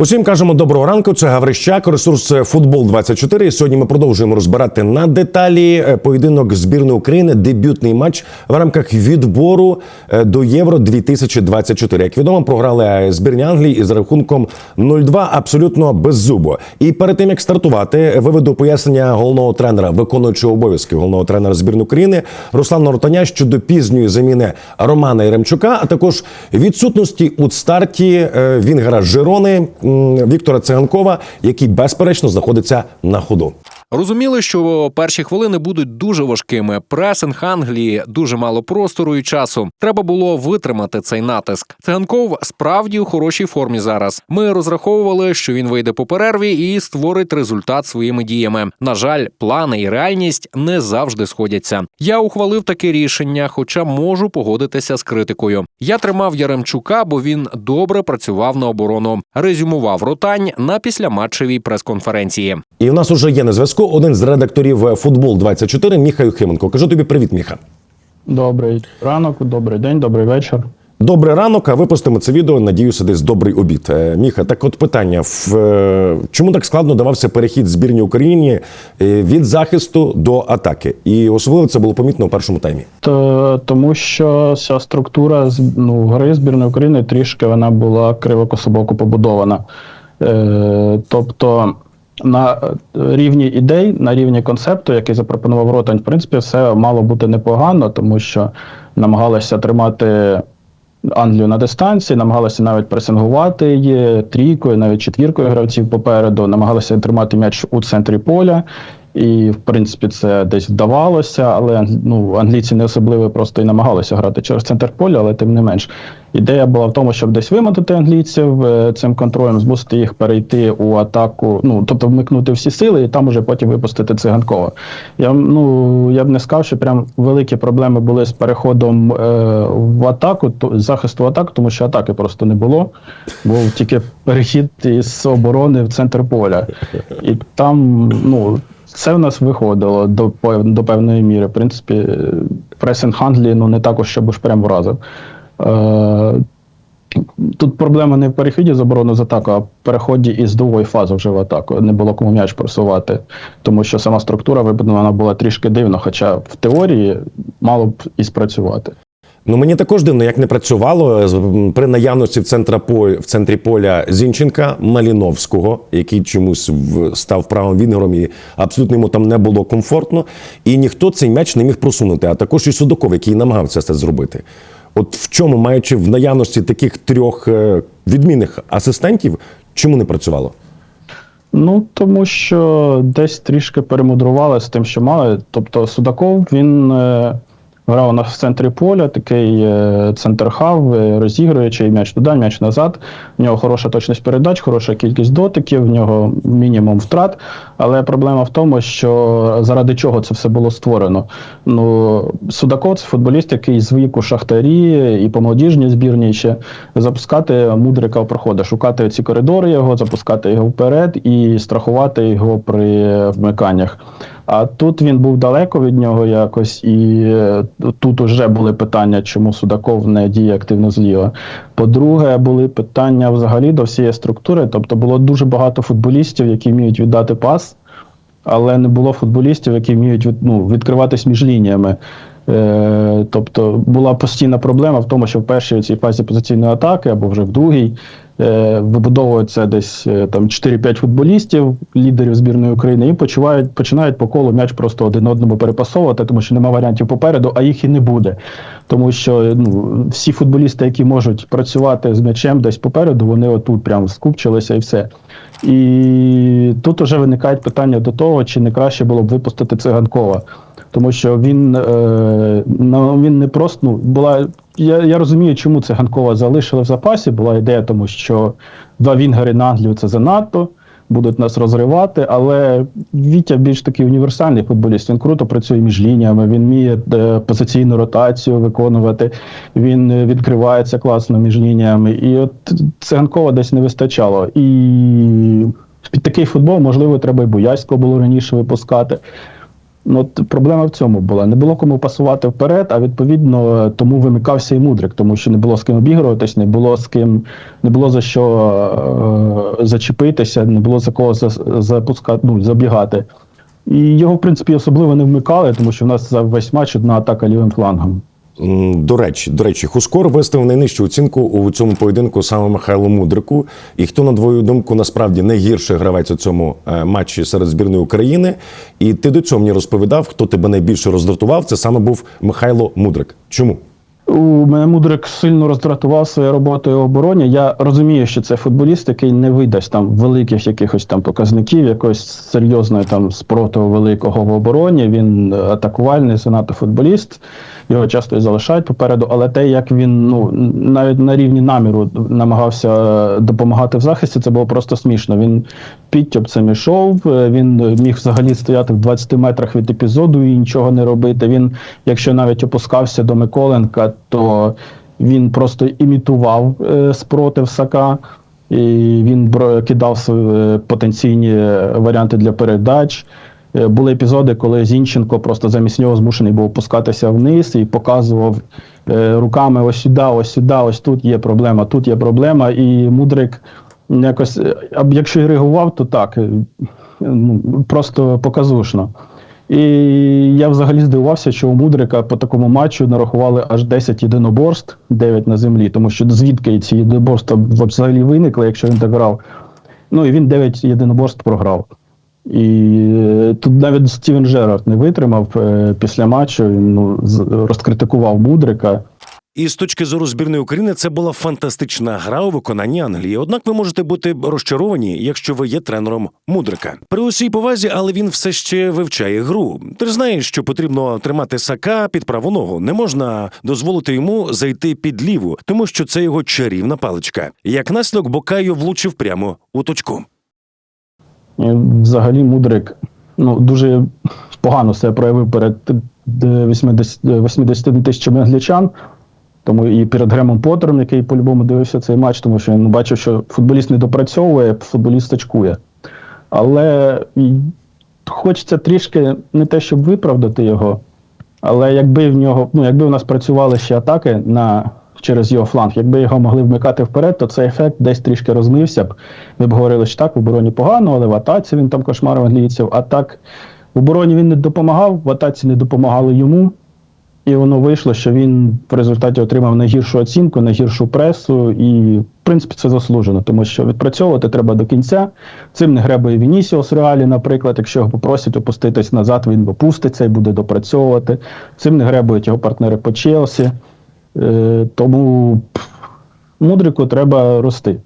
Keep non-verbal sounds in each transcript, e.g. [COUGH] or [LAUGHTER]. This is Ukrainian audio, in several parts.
Усім кажемо доброго ранку. Це Гаврищак, ресурс футбол 24 І Сьогодні ми продовжуємо розбирати на деталі е, поєдинок збірної України, дебютний матч в рамках відбору е, до Євро 2024 Як відомо, програли е, збірні Англії із рахунком 0-2 абсолютно беззубо. І перед тим як стартувати, виведу пояснення головного тренера, виконуючого обов'язки головного тренера збірної України Руслана Ротаня щодо пізньої заміни Романа Яремчука, а також відсутності у старті Вінгера Жирони Віктора Циганкова, який безперечно знаходиться на ходу. Розуміли, що перші хвилини будуть дуже важкими. Пресинг Англії дуже мало простору і часу. Треба було витримати цей натиск. Циганков справді у хорошій формі зараз. Ми розраховували, що він вийде по перерві і створить результат своїми діями. На жаль, плани і реальність не завжди сходяться. Я ухвалив таке рішення, хоча можу погодитися з критикою. Я тримав Яремчука, бо він добре працював на оборону. Резюмував ротань на післяматчевій прес-конференції. І в нас уже є на зв'язку один з редакторів е, футбол 24 Міха Юхименко. Кажу тобі привіт, Міха. Добрий ранок, добрий день, добрий вечір. Добрий ранок, а випустимо це відео. Надіюся, десь добрий обід. Е, Міха, так от питання: в е, чому так складно давався перехід збірні Україні е, від захисту до атаки? І особливо це було помітно у першому таймі. То, тому що ця структура ну, гри збірної України трішки вона була кривокособоко побудована. Е, тобто на е, рівні ідей, на рівні концепту, який запропонував Ротань, в принципі, все мало бути непогано, тому що намагалися тримати Англію на дистанції, намагалися навіть пресингувати її трійкою, навіть четвіркою гравців попереду, намагалися тримати м'яч у центрі поля. І, в принципі, це десь вдавалося, але ну, англійці не особливо просто і намагалися грати через центр поля, але тим не менш. Ідея була в тому, щоб десь вимотати англійців е, цим контролем, змусити їх перейти у атаку, ну тобто вмикнути всі сили і там уже потім випустити циганкова. Я ну я б не сказав, що прям великі проблеми були з переходом е, в атаку, то захисту атак, тому що атаки просто не було. Був тільки перехід із оборони в центр поля. І там, ну. Це в нас виходило до, до певної міри. В принципі, е, пресинг Англії ну, не також, щоб уж прям вразив. Е, Тут проблема не в перехіді з оборони з атаку, а в переході із другої фази вже в атаку. Не було кому м'яч просувати, тому що сама структура вибудована була трішки дивно, хоча в теорії мало б і спрацювати. Ну мені також дивно, як не працювало при наявності в центра в центрі поля Зінченка Маліновського, який чомусь став правим вінгером, і абсолютно йому там не було комфортно. І ніхто цей м'яч не міг просунути, а також і Судаков, який намагався це зробити. От в чому, маючи в наявності таких трьох е, відмінних асистентів, чому не працювало? Ну, тому що десь трішки перемудрували з тим, що мали. Тобто Судаков він е, грав у нас в центрі поля, такий е, центр хав, е, розігруючий м'яч туди, м'яч назад. В нього хороша точність передач, хороша кількість дотиків, в нього мінімум втрат. Але проблема в тому, що заради чого це все було створено. Ну, Судаков це футболіст, який з віку шахтарі і по молодіжній збірній ще запускати мудрика в проходи, шукати ці коридори його, запускати його вперед і страхувати його при вмиканнях. А тут він був далеко від нього якось, і е, тут уже були питання, чому Судаков не діє активно зліва. По-друге, були питання взагалі до всієї структури. Тобто було дуже багато футболістів, які вміють віддати пас, але не було футболістів, які вміють від- ну, відкриватись між лініями. Е, тобто була постійна проблема в тому, що в першій цій фазі позиційної атаки або вже в другій е, вибудовується десь е, там 4-5 футболістів, лідерів збірної України, і почувають, починають по колу м'яч просто один одному перепасовувати, тому що немає варіантів попереду, а їх і не буде. Тому що ну, всі футболісти, які можуть працювати з м'ячем десь попереду, вони отут прям скупчилися і все. І тут вже виникають питання до того, чи не краще було б випустити циганкова. Тому що він, е, ну, він не просто ну, була. Я, я розумію, чому циганкова залишили в запасі. Була ідея, тому що два вінгери на Англію це занадто, будуть нас розривати. Але Вітя більш такий універсальний футболіст. Він круто працює між лініями, він вміє е, позиційну ротацію виконувати, він е, відкривається класно між лініями. І от циганкова десь не вистачало. І під такий футбол, можливо, треба і Бояського було раніше випускати. Ну, от проблема в цьому була. Не було кому пасувати вперед, а відповідно тому вимикався і мудрик, тому що не було з ким обігруватись, не було з ким, не було за що е, зачепитися, не було за кого за, запускати, ну, забігати. І його, в принципі, особливо не вмикали, тому що в нас за весь матч одна атака лівим флангом. До речі, до речі, Хускор виставив найнижчу оцінку у цьому поєдинку саме Михайлу Мудрику. І хто, на твою думку, насправді найгірший гравець у цьому е, матчі серед збірної України. І ти до цього мені розповідав, хто тебе найбільше роздратував. Це саме був Михайло Мудрик. Чому? У мене Мудрик сильно роздратував своєю роботою в обороні. Я розумію, що це футболіст, який не видасть там великих якихось там показників, якогось серйозної там спротиву великого в обороні. Він атакувальний, занадто футболіст. Його часто і залишають попереду, але те, як він ну навіть на рівні наміру намагався е, допомагати в захисті, це було просто смішно. Він підтьопцем ішов, е, він міг взагалі стояти в 20 метрах від епізоду і нічого не робити. Він, якщо навіть опускався до Миколенка, то він просто імітував е, спротив Сака. І він кидав е, потенційні е, варіанти для передач. Е, Були епізоди, коли Зінченко просто замість нього змушений був опускатися вниз і показував е, руками ось сюди, ось сюди, ось тут є проблема, тут є проблема. І Мудрик якось, е, якщо і реагував, то так, е, ну, просто показушно. І я взагалі здивувався, що у Мудрика по такому матчу нарахували аж 10 єдиноборств, 9 на землі, тому що звідки ці єдиноборства взагалі виникли, якщо він так грав. Ну і він 9 єдиноборств програв. І е, тут навіть Стівен Джерард не витримав після матчу, він ну, розкритикував Мудрика. І з точки зору збірної України це була фантастична гра у виконанні Англії. Однак ви можете бути розчаровані, якщо ви є тренером Мудрика. При усій повазі, але він все ще вивчає гру. Ти ж знаєш, що потрібно тримати сака під праву ногу. Не можна дозволити йому зайти під ліву, тому що це його чарівна паличка. Як наслідок, Бокайо влучив прямо у точку. Взагалі Мудрик ну, дуже погано себе проявив перед е, 80, 80 тисячами англічан. Тому і перед Гремом Поттером, який по-любому дивився цей матч, тому що він бачив, що футболіст не допрацьовує, футболіст очкує. Але хочеться трішки не те, щоб виправдати його, але якби в нього, ну якби у нас працювали ще атаки на, через його фланг, якби його могли вмикати вперед, то цей ефект десь трішки розмився б. Ми б говорили, що так, в обороні погано, але в атаці він там кошмарив англійців. А так в обороні він не допомагав, в атаці не допомагали йому. І воно вийшло, що він в результаті отримав найгіршу оцінку, найгіршу пресу, і в принципі це заслужено, тому що відпрацьовувати треба до кінця. Цим не гребує Вінісіус Реалі, наприклад, якщо його попросять опуститись назад, він опуститься і буде допрацьовувати. Цим не гребують його партнери по Челсі. Е, тому мудрику треба рости.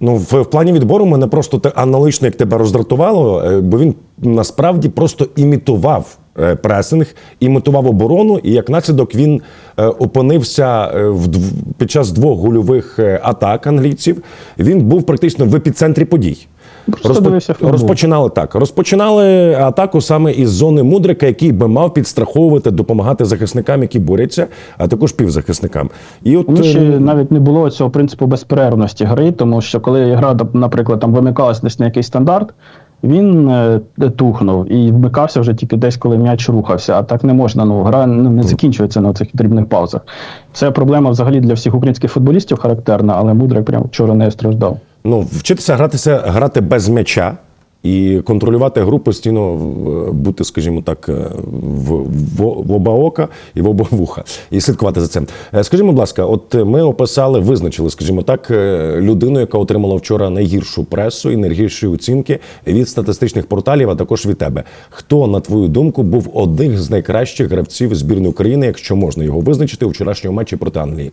Ну, в, в плані відбору мене просто те аналогічно, як тебе роздратувало, е, бо він насправді просто імітував е, пресинг, імітував оборону, і як наслідок він е, опинився е, в під час двох гольових атак англійців. Він був практично в епіцентрі подій. Футбол. розпочинали так. Розпочинали атаку саме із зони мудрика, який би мав підстраховувати, допомагати захисникам, які борються, а також півзахисникам. І от Тому е, навіть не було цього принципу безперервності гри, тому що коли гра, наприклад, там вимикалась десь на якийсь стандарт, він е, тухнув і вмикався вже тільки десь, коли м'яч рухався. А так не можна. Ну гра ну, не закінчується на цих дрібних паузах. Це проблема взагалі для всіх українських футболістів характерна, але Мудрик прям вчора не страждав. Ну, вчитися гратися, грати без м'яча і контролювати гру постійно бути, скажімо так, е, в, в, в оба ока і в оба вуха, і слідкувати за цим. Е, Скажімо, будь ласка, от ми описали, визначили, скажімо так, е, людину, яка отримала вчора найгіршу пресу і найгірші оцінки від статистичних порталів, а також від тебе. Хто, на твою думку, був одним з найкращих гравців збірної України, якщо можна його визначити у вчорашньому матчі проти Англії?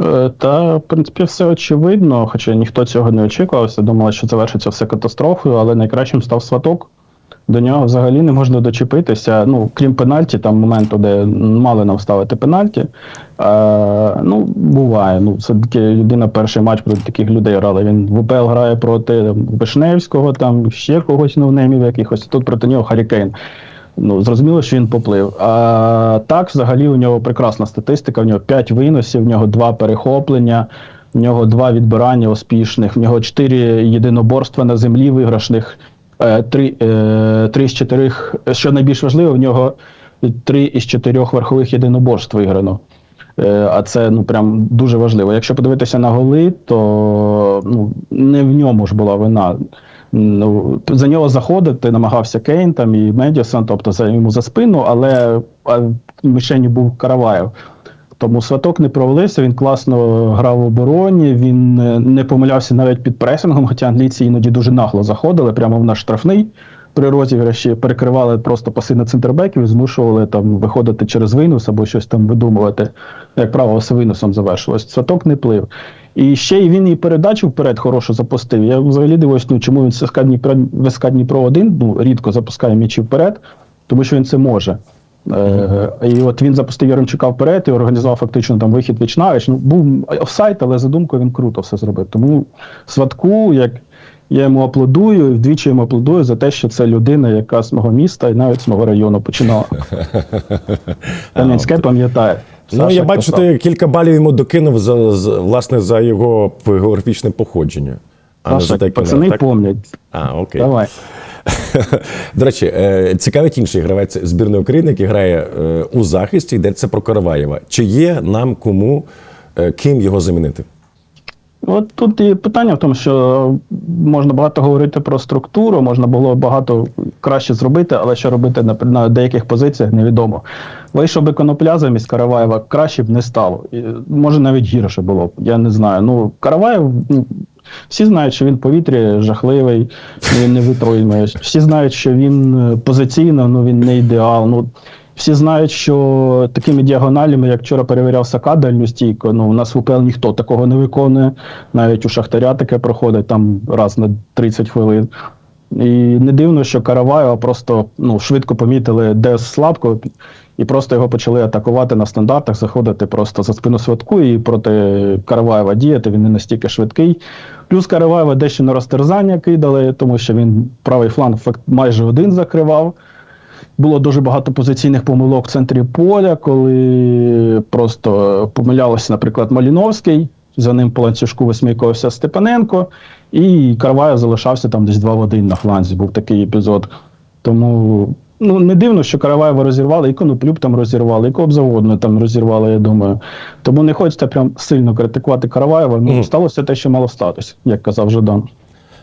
Е, Та, в принципі, все очевидно, хоча ніхто цього не очікував. Всі думали, що завершиться все катастрофою, але найкращим став сваток. До нього взагалі не можна дочепитися. Ну, крім пенальті, там моменту, де мали нам ставити пенальті. Е, ну, буває. Ну, все-таки людина перший матч проти таких людей грала. Він в УПЛ грає проти там, Вишневського, там ще когось новнеймів якихось. Тут проти нього Харікейн. Ну, зрозуміло, що він поплив. А так, взагалі, у нього прекрасна статистика. У нього 5 виносів, в нього 2 перехоплення, в нього 2 відбирання успішних, в нього 4 єдиноборства на землі виграшних. Е, Три, е, три з чотирьох, що найбільш важливо, в нього три із чотирьох верхових єдиноборств виграно. Е, А це ну прям дуже важливо. Якщо подивитися на голи, то ну, не в ньому ж була вина. Ну, за нього заходити намагався Кейн там і Медісон, тобто за йому за спину, але мішені був Караваєв. Тому сваток не провалився, він класно грав в обороні, він е, не помилявся навіть під пресингом, хоча англійці іноді дуже нагло заходили прямо в наш штрафний. При розіграші перекривали просто паси на центрбеків і змушували там виходити через винус або щось там видумувати. Як правило, все винусом завершилось. Сваток не плив. І ще й він і передачу вперед хорошу запустив. Я взагалі дивуюсь, ну чому він СК Дніпро, СК Дніпро 1 ну, рідко запускає м'ячі вперед, тому що він це може. Е, і от він запустив Яремчука вперед і організував фактично там вихід віч навіч. Ну, був офсайт, але за думкою він круто все зробив. Тому сватку, як я йому аплодую, і вдвічі йому аплодую за те, що це людина, яка з мого міста і навіть з мого району починала. [LAUGHS] Кам'янське пам'ятає. Ну, Саша я бачу, ти кілька балів йому докинув за, за власне за його географічне походження. А не за те, пацани так? помнять. А, окей. Давай. [LAUGHS] До речі, е, цікавить інший гравець збірної України, який грає е, у захисті, йдеться про Караваєва. Чи є нам кому, е, ким його замінити? От тут і питання в тому, що можна багато говорити про структуру, можна було багато краще зробити, але що робити на, на деяких позиціях невідомо. Вийшов би конопля замість Караваєва, краще б не стало. І, може навіть гірше було б. Я не знаю. Ну, Караваєв. ну, Всі знають, що він в повітрі жахливий, він не витримує. Всі знають, що він е, позиційно, ну він не ідеал. Ну, всі знають, що такими діагоналями, як вчора перевіряв Сака дальню стійку, ну у нас в УПЛ ніхто такого не виконує. Навіть у Шахтаря таке проходить там раз на 30 хвилин. І не дивно, що Караваєва просто ну, швидко помітили, де слабко, і просто його почали атакувати на стандартах, заходити просто за спину святку і проти Караваєва діяти. Він не настільки швидкий. Плюс Караваєва дещо на розтерзання кидали, тому що він правий фланг майже один закривав. Було дуже багато позиційних помилок в центрі поля, коли просто помилялося, наприклад, Маліновський. За ним по ланцюжку висмійкувався Степаненко, і Карваєв залишався там десь 2 в 1 на фланзі. Був такий епізод. Тому ну не дивно, що Караваєва розірвали, і Коноплюк там розірвали, і кого б завгодно там розірвали, я думаю. Тому не хочеться прям сильно критикувати Караваєва. Ну, Мгм. сталося те, що мало статись, як казав Жадан.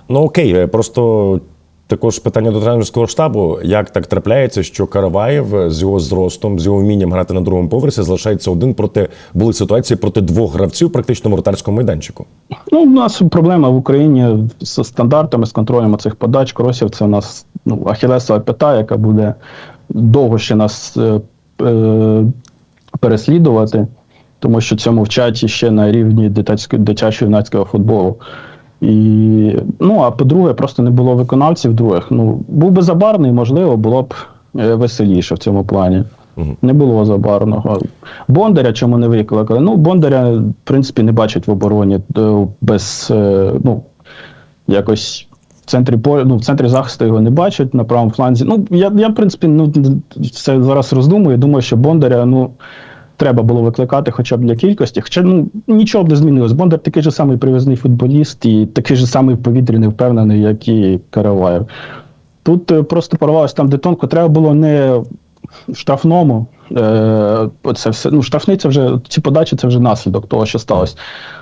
Ну окей, просто також питання до тренерського штабу: як так трапляється, що Караваєв з його зростом, з його вмінням грати на другому поверсі залишається один проти були ситуації проти двох гравців практично в майданчику. Ну, у нас проблема в Україні з стандартами, з контролем цих подач, кросів. Це у нас ну, ахілесова п'ята, яка буде довго ще нас е, е, переслідувати, тому що цьому вчать ще на рівні дитячсько- дитячо-юнацького футболу. І, ну, а по-друге, просто не було виконавців других. Ну, був би забарний, можливо, було б е, веселіше в цьому плані. Мгм. Не було забарного. Бондаря чому не викликали? Ну, Бондаря, в принципі, не бачать в обороні е, без, е, ну, якось в центрі ну, в центрі захисту його не бачать на правому фланзі. Ну, я, я в принципі, ну, це зараз роздумую. Думаю, що Бондаря, ну. Треба було викликати хоча б для кількості. Хоча ну нічого б не змінилось. Бондар такий же самий привезний футболіст і такий же самий не впевнений, як і Караваєв. Тут е, просто порвалося там, де тонко. Треба було не штрафному. Е, це все, ну, штрафний це вже ці подачі це вже наслідок того, що сталося.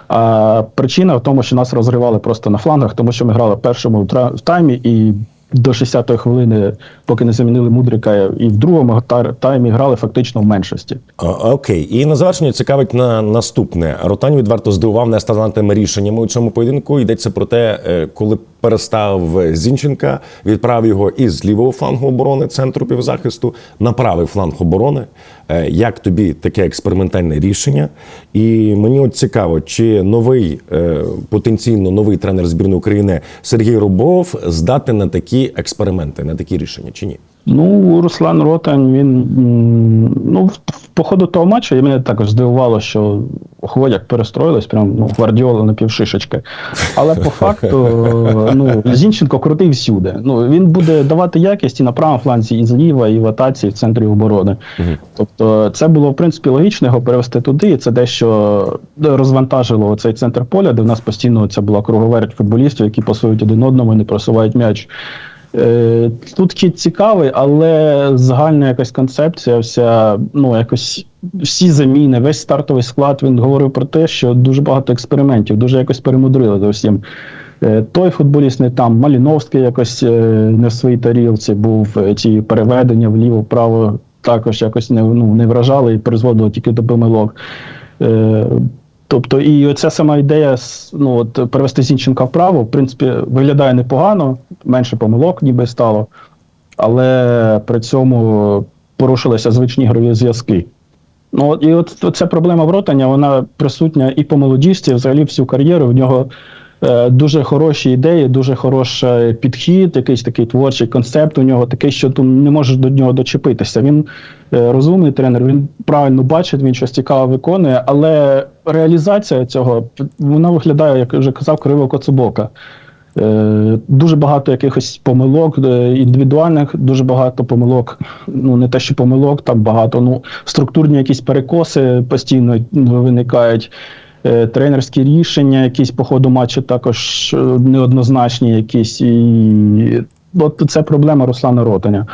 А причина в тому, що нас розривали просто на флангах, тому що ми грали першому в таймі і до 60-ї хвилини, поки не замінили Мудрика, і в другому таймі грали фактично в меншості. О, Окей, і на завершення цікавить на наступне. Ротань відверто здивував нестандартними рішеннями у цьому поєдинку. Йдеться про те, е, коли перестав Зінченка, відправив його із лівого флангу оборони центру півзахисту на правий фланг оборони. Е, Як тобі таке експериментальне рішення? І мені от цікаво, чи новий е, потенційно новий тренер збірної України Сергій Рубов здатний на такі експерименти, на такі рішення, чи ні? Ну, Руслан Ротань, він ну, по ходу того матчу мене також здивувало, що Хвояк перестроїлись, прям ну, гвардіола на півшишечки. Але по факту, [LAUGHS] ну, Зінченко крутий всюди. Ну, він буде давати якість і на правому фланзі, і зліва, і в атаці, і в центрі оборони. Тобто, це було в принципі логічно його перевести туди, і це дещо розвантажило цей центр поля, де в нас постійно це була круговерть футболістів, які пасують один одному і не просувають м'яч. Е, Тут хід цікавий, але загальна якась концепція, вся, ну, якось всі заміни, весь стартовий склад, він говорив про те, що дуже багато експериментів, дуже якось перемудрили за всім. Е, Той футболіст не там, Маліновський якось не в своїй тарілці був, е, ті переведення вліво-вправо також якось не, ну, не вражали і призводило тільки до помилок. Тобто, і оця сама ідея ну, от, перевести Зінченка вправо, в принципі, виглядає непогано, менше помилок ніби стало, але при цьому порушилися звичні ігрові зв'язки. Ну, і от ця проблема вротання, вона присутня і по молодісті, взагалі всю кар'єру. В нього дуже хороші ідеї, дуже хороший підхід, якийсь такий творчий концепт у нього, такий, що ти не можеш до нього дочепитися. Він е, розумний тренер, він правильно бачить, він щось цікаве виконує, але реалізація цього вона виглядає, як вже казав, криво коцубока. Е, Дуже багато якихось помилок е, індивідуальних, дуже багато помилок. Ну не те, що помилок, там багато. Ну структурні якісь перекоси постійно виникають. Е, Тренерські рішення, якісь по ходу матчу також е, неоднозначні, якісь і от це проблема Руслана Ротаня.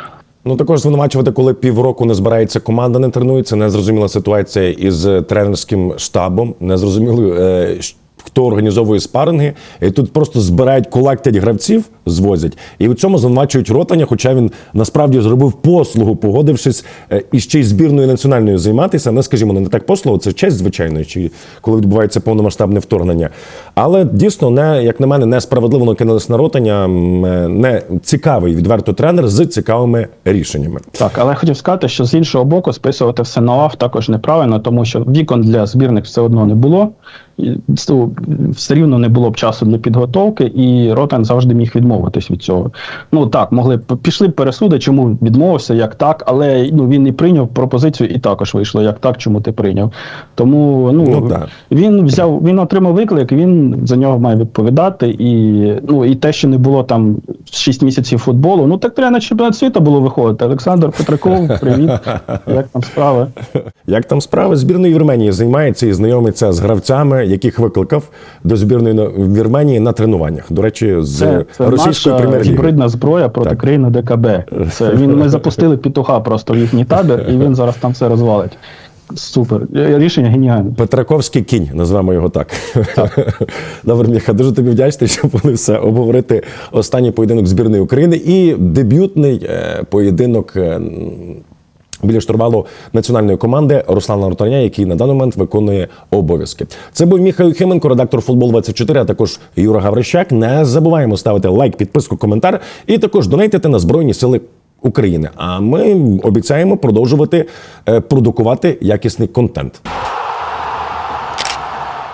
Ну також звинувачувати, коли півроку не збирається команда, не тренується. Незрозуміла ситуація із тренерським штабом. Незрозуміло, е, хто організовує спаринги. І тут просто збирають колектять гравців, звозять. І в цьому звинувачують ротання, хоча він насправді зробив послугу, погодившись е, і ще й збірною національною займатися. Не скажімо, не так послугу, це честь, звичайно, чи коли відбувається повномасштабне вторгнення. Але дійсно, не як на мене, несправедливо накинулись на ротання. е, Не цікавий відверто тренер з цікавими рішеннями. Так, але я хотів сказати, що з іншого боку списувати все на ЛАВ також неправильно, тому що вікон для збірних все одно не було. Все рівно не було б часу для підготовки, і Ротан завжди міг відмовитись від цього. Ну так, могли б пішли б пересуди, чому відмовився, як так, але ну він і прийняв пропозицію, і також вийшло як так, чому ти прийняв. Тому ну, Ну, да. він взяв, він отримав виклик, він за нього має відповідати. І ну і те, що не було там 6 місяців футболу. Ну так треба на чемпіонат світу було виходити. Олександр Петраков, привіт. [LAUGHS] Як там справи? Як там справи збірної Вірменії займається і знайомиться з гравцями, яких викликав до збірної Вірменії на тренуваннях. До речі, з Це, це російської наша прем'єр-ліги. гібридна зброя проти Так. країни ДКБ. Це він ми запустили петуха просто в їхній табір, і він зараз там все розвалить. Супер. Е, Рішення геніальне. Петраковський кінь, назвемо його так. [LAUGHS] Добре, Міха, дуже тобі вдячний, що були все обговорити останній поєдинок збірної України і дебютний е, поєдинок. Біля штурвалу національної команди Руслана Ротаня, який на даний момент виконує обов'язки. Це був Міхайл Хименко, редактор футбол 24 а також Юра Гаврищак. Не забуваємо ставити лайк, підписку, коментар і також донейтити на Збройні Сили України. А ми обіцяємо продовжувати е, продукувати якісний контент.